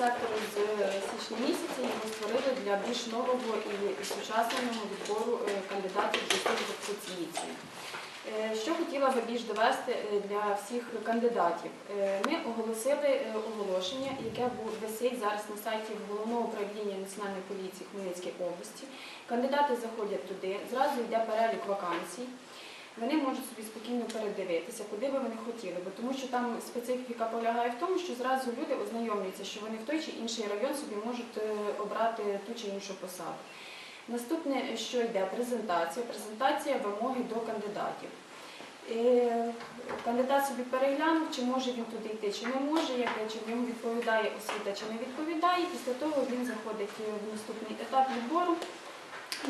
сектору з е, січня місяця його створили для більш нового і сучасного відбору е, кандидатів до служби поліції. Е, Що хотіла би більш довести для всіх кандидатів? Ми оголосили оголошення, яке висить зараз на сайті головного управління Національної поліції Хмельницької області. Кандидати заходять туди, зразу йде перелік вакансій. Вони можуть собі спокійно передивитися, куди би вони хотіли, бо тому що там специфіка полягає в тому, що зразу люди ознайомлюються, що вони в той чи інший район собі можуть е, обрати ту чи іншу посаду. Наступне, що йде, презентація, презентація вимоги до кандидатів. Е, Кандидат собі переглянув, чи може він туди йти, чи не може, чи йому відповідає освіта, чи не відповідає. Після того він заходить е, в наступний етап відбору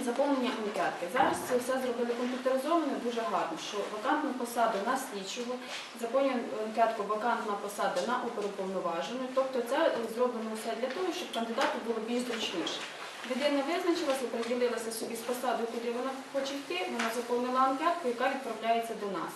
заповнення анкетки. Зараз це все зробили комп'ютеризовано дуже гарно, що вакантну посаду на слідчого, заповнюємо анкетку вакантна посада на оперуповноважену. Тобто це зроблено все для того, щоб кандидату було більш зручніше. Людина визначилася, приділилася собі з посадою, куди вона хоче йти, вона заповнила анкетку, яка відправляється до нас.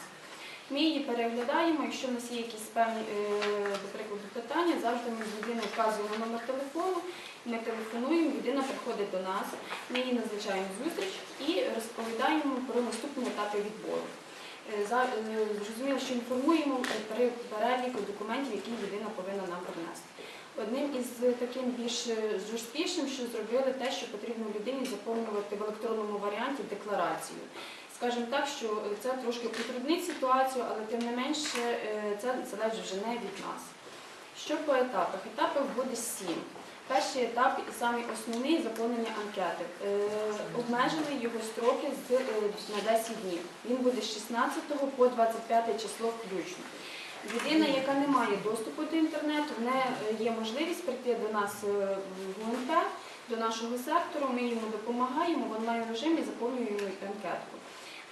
Ми її переглядаємо, якщо в нас є якісь певні, е, до прикладу, питання, завжди ми з людиною вказуємо номер телефону, ми телефонуємо, людина приходить до нас, ми її назначаємо зустріч і розповідаємо про наступні етапи відбору. Е, е, Зрозуміло, що інформуємо при переліку документів, які людина повинна нам принести. Одним із таким більш жорсткішим, що зробили те, що потрібно людині заповнювати в електронному варіанті декларацію. Скажімо так, що це трошки утруднить ситуацію, але тим не менше е, це залежить вже не від нас. Що по етапах? Етапів буде сім. Перший етап і самий основний заповнення анкети. Е, обмежили його строки е, на 10 днів. Він буде з 16 по 25 число включно. Людина, яка не має доступу до інтернету, в неї е, є можливість прийти до нас в ГУНП, до нашого сектору. Ми йому допомагаємо в онлайн режимі, заповнюємо анкетку.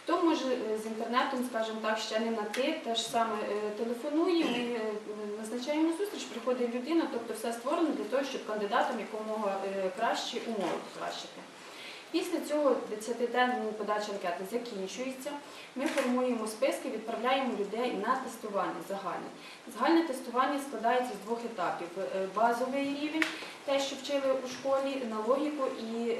Хто може е, з інтернетом, скажімо так, ще не на ти, теж саме е, телефонує, ми е, назначаємо зустріч, приходить людина, тобто все створено для того, щоб кандидатам якомога кращі умови покращити. Після цього 10-денної подачі анкети закінчується. Ми формуємо списки, відправляємо людей на тестування загальне. Загальне тестування складається з двох етапів: базовий рівень, те, що вчили у школі, на логіку і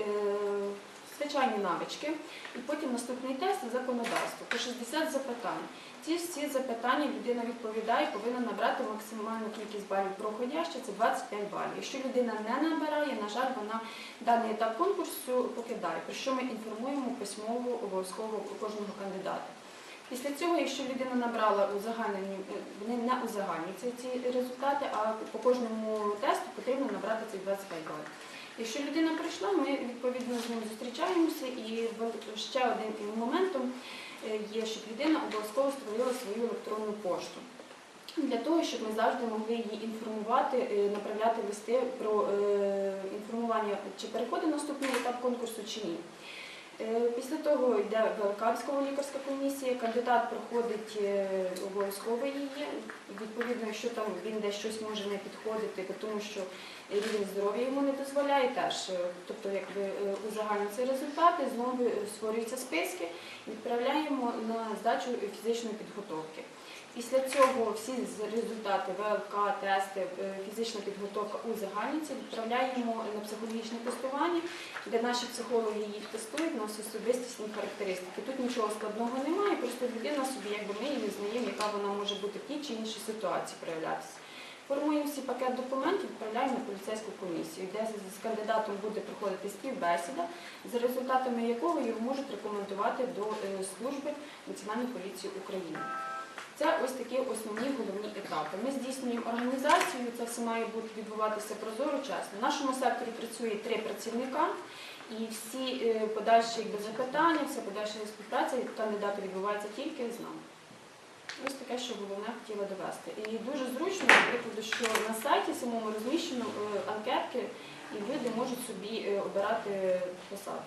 звичайні навички. І потім наступний тест законодавство по 60 запитань. Ці всі запитання людина відповідає, повинна набрати максимальну кількість балів проходяще, це 25 балів. Якщо людина не набирає, на жаль, вона даний етап конкурсу покидає, про що ми інформуємо письмово обов'язково кожного кандидата. Після цього, якщо людина набрала узагальнені, е, вони не узагальнюються ці результати, а по кожному тесту потрібно набрати ці 25 балів. Якщо людина прийшла, ми відповідно з ним зустрічаємося і ще один моментом е, є, щоб людина обов'язково створила свою електронну пошту. Для того, щоб ми завжди могли її інформувати, е, направляти листи про е, інформування, чи переходить наступний етап конкурсу, чи ні. Е, Після того йде ВЛК військово-лікарська комісія, кандидат проходить е, обов'язково її. Відповідно, якщо там він десь щось може не підходити, тому що рівень здоров'я йому не дозволяє теж. е, Тобто, якби узагальнюються результати, знову створюються списки, відправляємо на здачу фізичної підготовки. Після цього всі результати ВЛК, тести, е, фізична підготовка узагальнюються, відправляємо на психологічне тестування, де наші психологи їх тестують на особистісні характеристики. Тут нічого складного немає, просто людина собі, якби ми її знаємо, яка вона може бути в тій чи іншій ситуації проявлятися. Формуємо всі пакет документів, відправляємо на поліцейську комісію, де з кандидатом буде проходити співбесіда, за результатами якого його можуть рекомендувати до е, служби Національної поліції України. Це ось такі основні головні етапи. Ми здійснюємо організацію, це все має бути відбуватися прозоро, чесно. В нашому секторі працює три працівника, і всі е, подальші запитання, вся подальша співпраця кандидата відбувається тільки з нами. Ось таке, що головне хотіла довести. І дуже зручно, наприклад, що на сайті самому розміщено е, анкетки, і люди можуть собі е, обирати посаду.